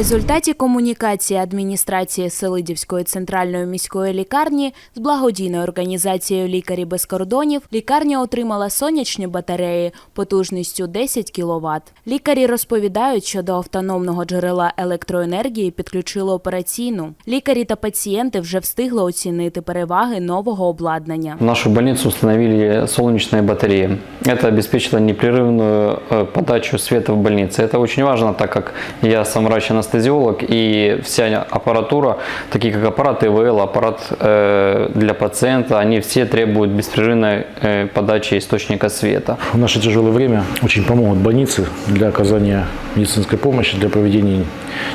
результаті комунікації адміністрації Селидівської центральної міської лікарні з благодійною організацією Лікарі без кордонів лікарня отримала сонячні батареї потужністю 10 кВт. Лікарі розповідають, що до автономного джерела електроенергії підключили операційну. Лікарі та пацієнти вже встигли оцінити переваги нового обладнання. В нашу больницу установили солнечные батареи. Это обеспечило непрерывную э, подачу света в больнице. Это очень важно, так как я сам врач-анестезиолог, и вся аппаратура, такие как аппарат ИВЛ, аппарат э, для пациента, они все требуют беспрерывной э, подачи источника света. В наше тяжелое время очень помогут больницы для оказания медицинской помощи, для проведения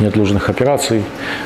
неотложных операций,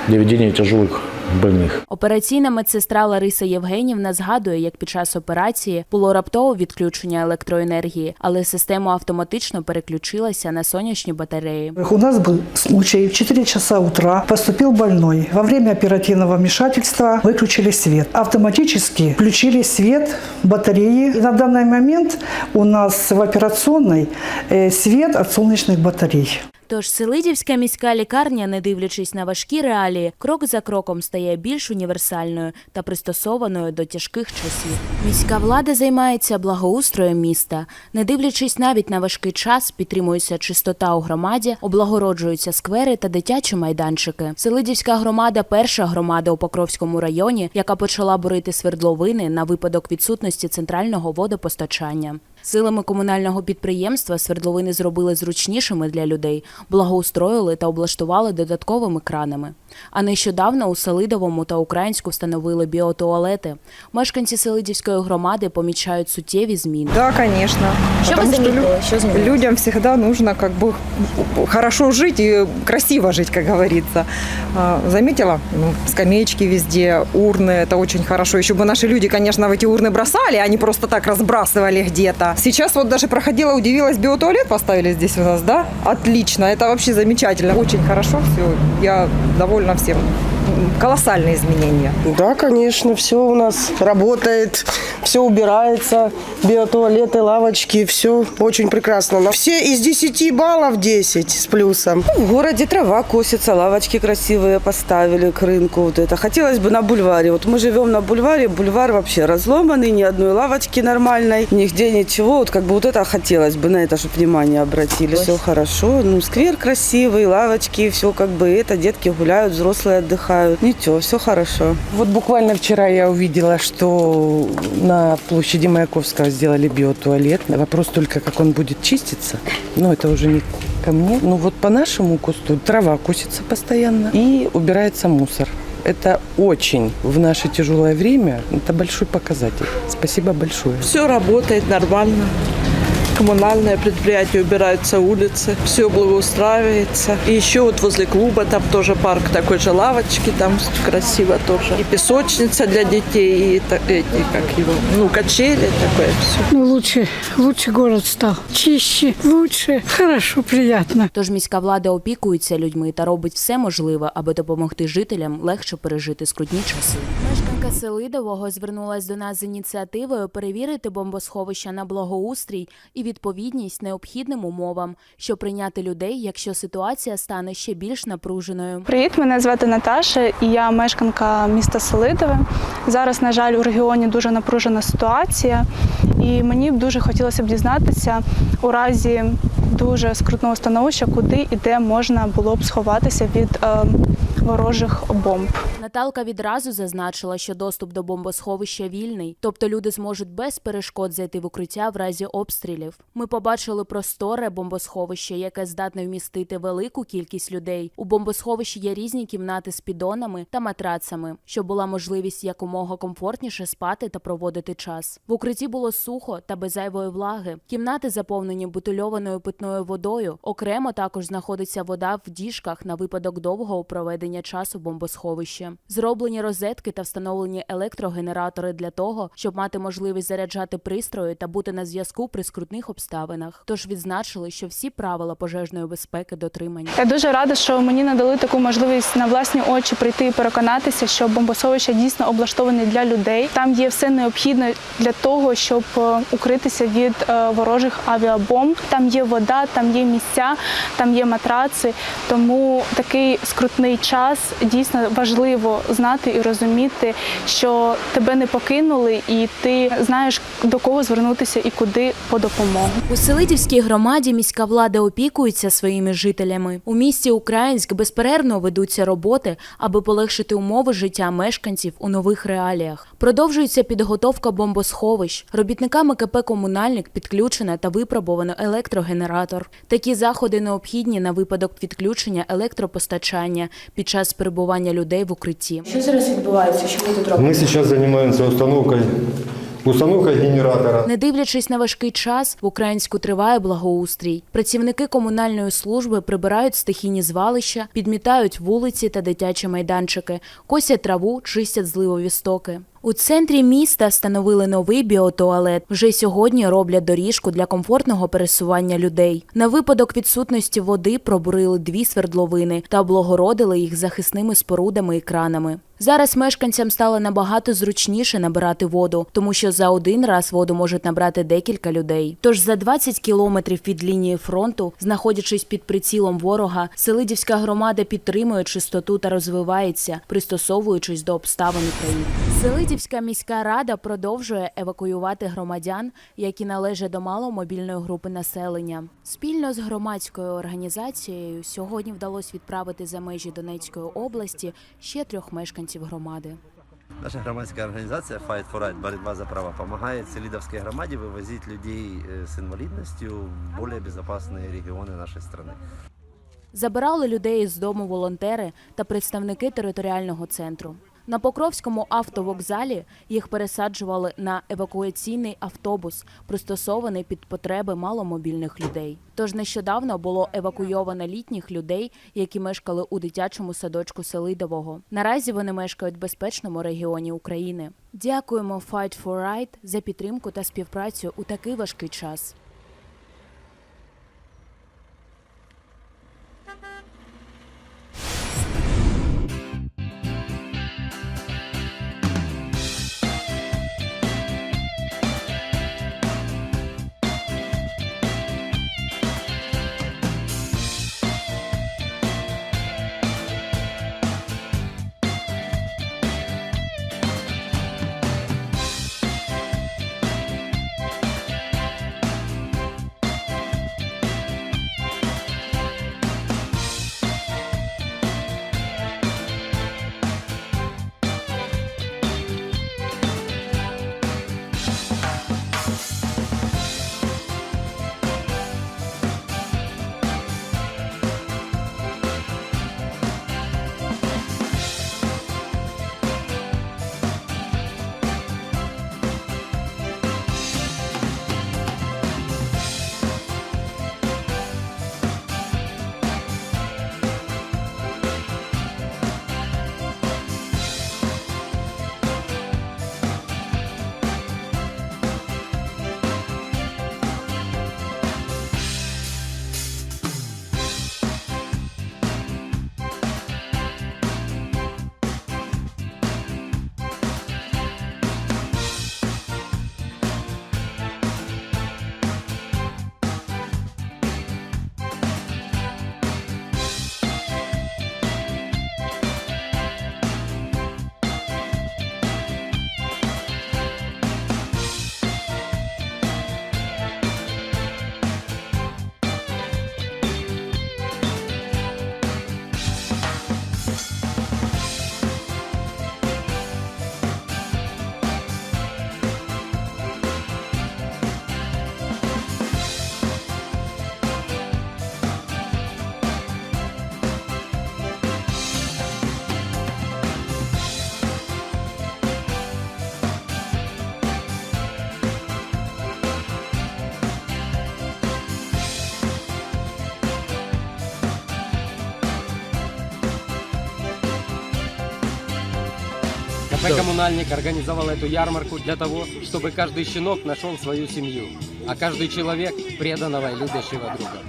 для ведения тяжелых больных. Операційна медсестра Лариса Євгенівна згадує, як під час операції було раптове відключення електроенергії, але система автоматично переключилася на сонячні батареї. У нас был случай, в 4 часа утра поступил больной. Во время оперативного вмешательства выключили свет. Автоматически включили свет батареи. И на данный момент у нас в операционной э, свет от солнечных батарей. Тож Селидівська міська лікарня, не дивлячись на важкі реалії, крок за кроком стає більш універсальною та пристосованою до тяжких часів. Міська влада займається благоустроєм міста. Не дивлячись навіть на важкий час, підтримується чистота у громаді, облагороджуються сквери та дитячі майданчики. Селидівська громада перша громада у Покровському районі, яка почала бурити свердловини на випадок відсутності центрального водопостачання. Силами комунального підприємства свердловини зробили зручнішими для людей, благоустроїли та облаштували додатковими кранами. А нещодавно у Селидовому та Українську встановили біотуалети. Мешканці Селидівської громади помічають суттєві зміни. Да, конечно. Что Потому вы что заметили? лю- Что изменилось? людям всегда нужно как бы хорошо жить и красиво жить, как говорится. А, Заметила? Ну, скамеечки везде, урны, это очень хорошо. Еще бы наши люди, конечно, в эти урны бросали, а не просто так разбрасывали где-то. Сейчас вот даже проходила, удивилась, биотуалет поставили здесь у нас, да? Отлично, это вообще замечательно. Очень хорошо все, я довольна всем. Колоссальные изменения. Да, конечно, все у нас работает, все убирается, биотуалеты, лавочки, все очень прекрасно. Но все из 10 баллов 10 с плюсом. В городе трава косится, лавочки красивые поставили к рынку. Вот это. Хотелось бы на бульваре. Вот мы живем на бульваре, бульвар вообще разломанный, ни одной лавочки нормальной, нигде ничего. Вот как бы вот это хотелось бы на это, чтобы внимание обратили. Все хорошо. Ну, сквер красивый, лавочки, все как бы это, детки гуляют, взрослые отдыхают. Ничего, все хорошо. Вот буквально вчера я увидела, что на площади Маяковского сделали биотуалет. Вопрос только, как он будет чиститься. Но это уже не ко мне. Ну вот по нашему кусту трава косится постоянно и убирается мусор. Это очень в наше тяжелое время, это большой показатель. Спасибо большое. Все работает нормально. Коммунальное предприятие, убираются улицы, все благоустраивается. И еще вот возле клуба там тоже парк такой же лавочки, там красиво тоже. И песочница для детей, и эти, как его, ну, качели, такое все. Ну, лучше, лучше город стал. Чище, лучше, хорошо, приятно. Тож міська влада опікується людьми та робить все можливе, аби допомогти жителям легше пережити скрутні часи. Мешканка Селидового звернулась до нас з ініціативою перевірити бомбосховища на благоустрій і відповідність необхідним умовам, щоб прийняти людей, якщо ситуація стане ще більш напруженою. Привіт, мене звати Наташа, і я мешканка міста Селидове. Зараз, на жаль, у регіоні дуже напружена ситуація, і мені б дуже хотілося б дізнатися у разі дуже скрутного становища, куди і де можна було б сховатися від е, ворожих бомб. Наталка відразу зазначила, що доступ до бомбосховища вільний, тобто люди зможуть без перешкод зайти в укриття в разі обстрілів. Ми побачили просторе бомбосховище, яке здатне вмістити велику кількість людей. У бомбосховищі є різні кімнати з підонами та матрацами, щоб була можливість якомога комфортніше спати та проводити час. В укритті було сухо та без зайвої влаги. Кімнати заповнені бутильованою питною водою. Окремо також знаходиться вода в діжках на випадок довгого проведення часу в бомбосховище. Зроблені розетки та встановлені електрогенератори для того, щоб мати можливість заряджати пристрої та бути на зв'язку при скрутних обставинах. Тож відзначили, що всі правила пожежної безпеки дотримані. Я дуже рада, що мені надали таку можливість на власні очі прийти і переконатися, що бомбосховище дійсно облаштовані для людей. Там є все необхідне для того, щоб укритися від е, ворожих авіабомб. Там є вода, там є місця, там є матраци. Тому такий скрутний час дійсно важливо знати і розуміти, що тебе не покинули, і ти знаєш до кого звернутися і куди по допомогу. У Селидівській громаді міська влада опікується своїми жителями. У місті Українськ безперервно ведуться роботи, аби полегшити умови життя мешканців у нових реаліях. Продовжується підготовка бомбосховищ. Робітниками КП Комунальник підключено та випробовано електрогенератор. Такі заходи необхідні на випадок відключення електропостачання під час перебування людей в укритті. Що зараз відбувається? Що ви тут робите? Мы сейчас занимаемся установкой, установкой генератора. Не дивлячись на важкий час, в Українську триває благоустрій. Працівники комунальної служби прибирають стихійні звалища, підмітають вулиці та дитячі майданчики, косять траву, чистять зливові стоки. У центрі міста встановили новий біотуалет. Вже сьогодні роблять доріжку для комфортного пересування людей. На випадок відсутності води пробурили дві свердловини та облагородили їх захисними спорудами і кранами. Зараз мешканцям стало набагато зручніше набирати воду, тому що за один раз воду можуть набрати декілька людей. Тож за 20 кілометрів від лінії фронту, знаходячись під прицілом ворога, Селидівська громада підтримує чистоту та розвивається, пристосовуючись до обставин України. Селидівська міська рада продовжує евакуювати громадян, які належать до маломобільної групи населення. Спільно з громадською організацією сьогодні вдалося відправити за межі Донецької області ще трьох мешканців громади. Наша громадська організація Fight for Right, боротьба за права, допомагає Селідовській громаді вивозити людей е, з інвалідністю в більш безпечні регіони нашої країни. Забирали людей з дому волонтери та представники територіального центру. На Покровському автовокзалі їх пересаджували на евакуаційний автобус, пристосований під потреби маломобільних людей. Тож нещодавно було евакуйовано літніх людей, які мешкали у дитячому садочку Селидового. Наразі вони мешкають в безпечному регіоні України. Дякуємо Fight for Right за підтримку та співпрацю у такий важкий час. коммунальник организовал эту ярмарку для того, чтобы каждый щенок нашел свою семью, а каждый человек преданного и любящего друга.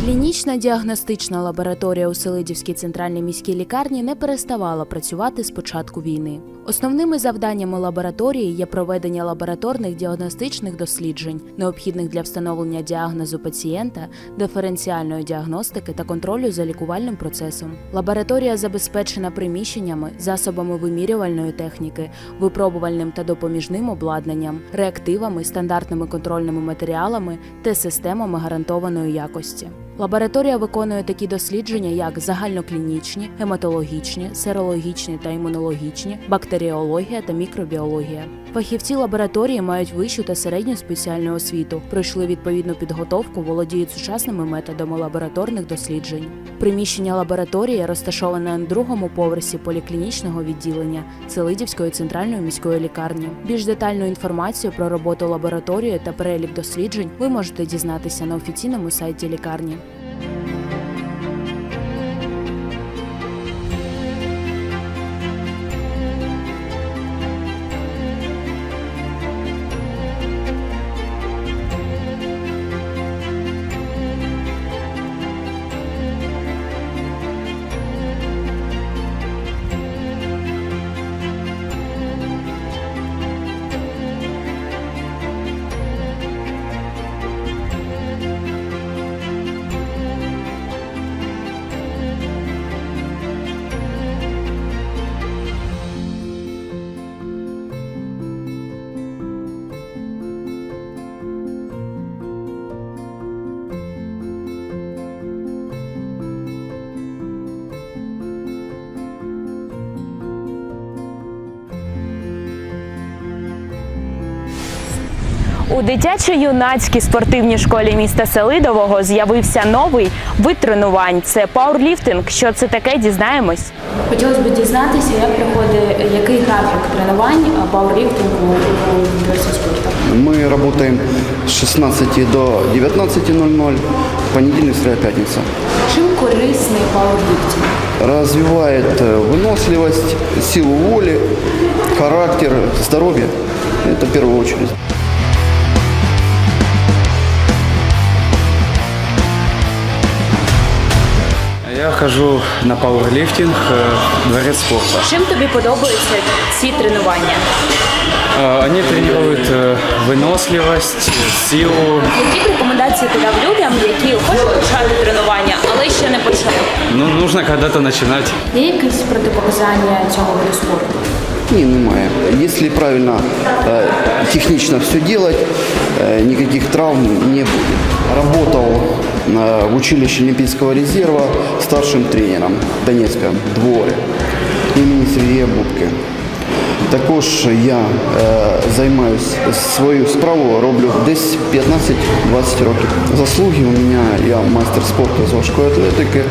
Клінічна діагностична лабораторія у Селидівській центральній міській лікарні не переставала працювати з початку війни. Основними завданнями лабораторії є проведення лабораторних діагностичних досліджень, необхідних для встановлення діагнозу пацієнта, диференціальної діагностики та контролю за лікувальним процесом. Лабораторія забезпечена приміщеннями, засобами вимірювальної техніки, випробувальним та допоміжним обладнанням, реактивами, стандартними контрольними матеріалами та системами гарантованої якості. Лабораторія виконує такі дослідження, як загальноклінічні, гематологічні, серологічні та імунологічні, бактеріологія та мікробіологія. Фахівці лабораторії мають вищу та середню спеціальну освіту, пройшли відповідну підготовку, володіють сучасними методами лабораторних досліджень. Приміщення лабораторії розташоване на другому поверсі поліклінічного відділення Селидівської центральної міської лікарні. Більш детальну інформацію про роботу лабораторії та перелік досліджень ви можете дізнатися на офіційному сайті лікарні. У дитячо-юнацькій спортивній школі міста Селидового з'явився новий вид тренувань. Це пауерліфтинг. Що це таке, дізнаємось. Хотілося б дізнатися, як проходить який графік тренувань пауерліфтингу у університеті спорту. Мы работаем с 16 до 19.00, понедельник, среда, пятница. Чим корисний пауерліфтинг? Развивает э, выносливость, силу воли, характер, здоровье. Это в первую очередь. Я хожу на пауэрлифтинг, э, дворец спорта. Чим тобі подобаються ці тренування? Э, Они тренируют э, выносливость, силу. Які б рекомендації ти дав людям, які хочуть почати тренування, але ще не почали? Ну, нужно когда-то начинать. Є якісь протипоказання цього виду спорту? Не, немає. Если правильно, э, технично все делать, э, никаких травм не будет. Работал э, в училище Олимпийского резерва старшим тренером Донецка, дворе имени Сергея Будки. Також я е, займаюсь свою справу, роблю десь 15-20 років. Заслуги у мене я майстер спорту з важкої атлетики,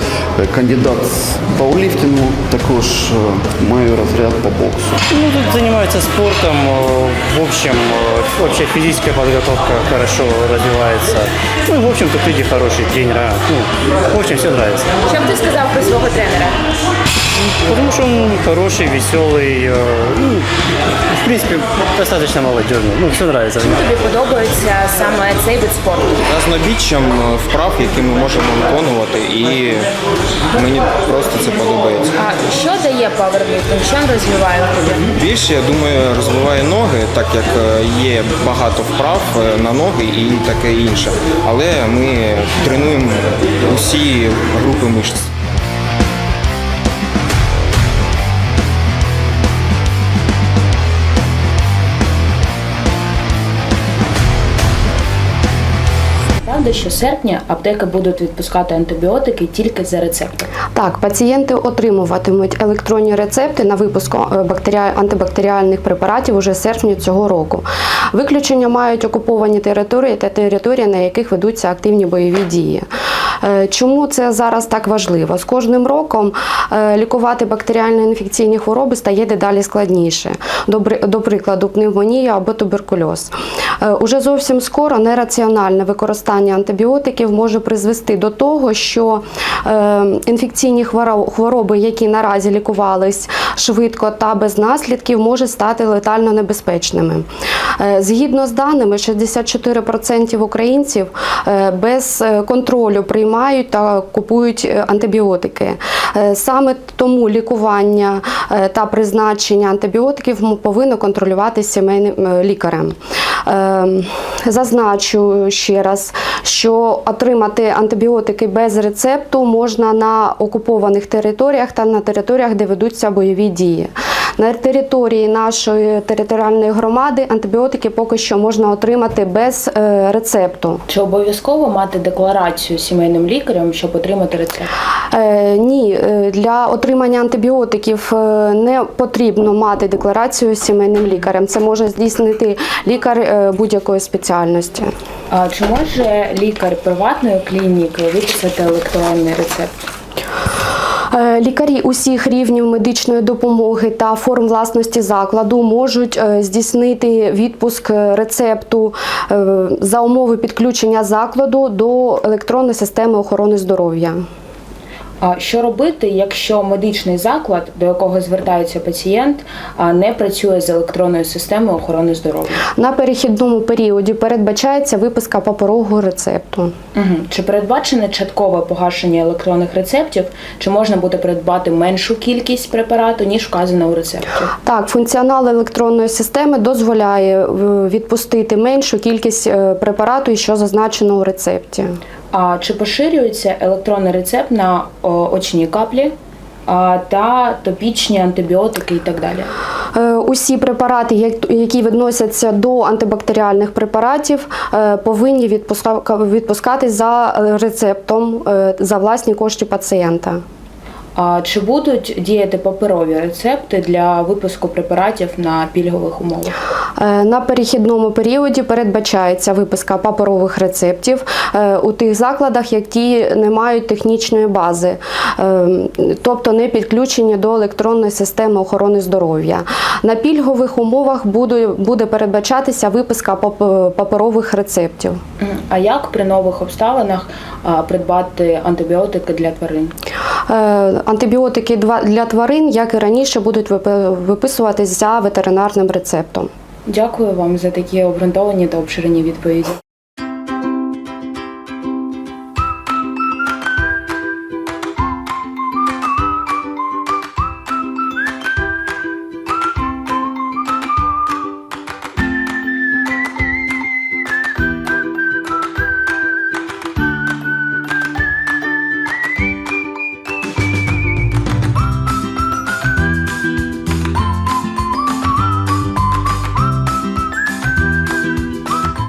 е, кандидат з пауерліфтингу, також е, маю розряд по боксу. Ну, тут занимаются спортом. э, В общем, э, общая физическая подготовка хорошо развивается. Ну, и, в общем, тут люди хорошие, тренера. Ну, в общем, все нравится. Що б ти сказав про свого тренера? Потому что он хороший, веселый. э, Ну, в принципе, достаточно молодежный. Ну, все нравится. Тобі подобається саме цей вид спорту? Разнобіччям е, вправ, які ми можемо виконувати, і мені просто це подобається. А що дає пауерліфтинг? Що він розвиває в тобі? Більше, я думаю, розвиває ноги, так як е, є багато вправ е, на ноги і таке інше. Але ми тренуємо усі групи мишць. Правда, що серпня аптеки будуть відпускати антибіотики тільки за рецептом. Так, пацієнти отримуватимуть електронні рецепти на випуск е, антибактеріальних препаратів уже серпня цього року. Виключення мають окуповані території та території, на яких ведуться активні бойові дії. Е, Чому це зараз так важливо? З кожним роком е, лікувати бактеріально інфекційні хвороби стає дедалі складніше. До, прикладу, пневмонія або туберкульоз. Е, Уже зовсім скоро нераціональне використання антибіотиків може призвести до того, що е, інфекційні хвороби, які наразі лікувались швидко та без наслідків, можуть стати летально небезпечними. Е, Згідно з даними, 64% українців без контролю приймають та купують антибіотики. Саме тому лікування та призначення антибіотиків м- повинно контролюватися сімейним е, лікарем. Е, Зазначу ще раз, що отримати антибіотики без рецепту можна на окупованих територіях та на територіях, де ведуться бойові дії. На території нашої територіальної громади антибіотики поки що можна отримати без е, рецепту. Чи обов'язково мати декларацію сімейним лікарем, щоб отримати рецепт? Е, ні, е, для отримання антибіотиків е, не потрібно мати декларацію сімейним лікарем. Це може здійснити лікар будь-якої спеціальності. А чи може лікар приватної клініки виписати електронний рецепт? Е, Лікарі усіх рівнів медичної допомоги та форм власності закладу можуть е, здійснити відпуск рецепту е, за умови підключення закладу до електронної системи охорони здоров'я. Що робити, якщо медичний заклад, до якого звертається пацієнт, не працює з електронною системою охорони здоров'я? На перехідному періоді передбачається виписка паперового рецепту. Угу. Чи передбачене часткове погашення електронних рецептів, чи можна буде придбати меншу кількість препарату, ніж вказано у рецепті? Так, функціонал електронної системи дозволяє е, відпустити меншу кількість е, препарату, що зазначено у рецепті. А чи поширюється електронний рецепт на очні каплі та топічні антибіотики і так далі? Е, Усі препарати, які відносяться до антибактеріальних препаратів, е, повинні відпуска- відпускатись за рецептом е, за власні кошти пацієнта. А чи будуть діяти паперові рецепти для випуску препаратів на пільгових умовах? Е, На перехідному періоді передбачається виписка паперових рецептів е, у тих закладах, які не мають технічної бази, е, тобто не підключені до електронної системи охорони здоров'я. На пільгових умовах буде, передбачатися виписка пап- паперових рецептів. А як при нових обставинах придбати антибіотики для тварин? Антибіотики для тварин, як і раніше, будуть випи- виписуватись за ветеринарним рецептом. Дякую вам за такі обґрунтовані та обширені відповіді.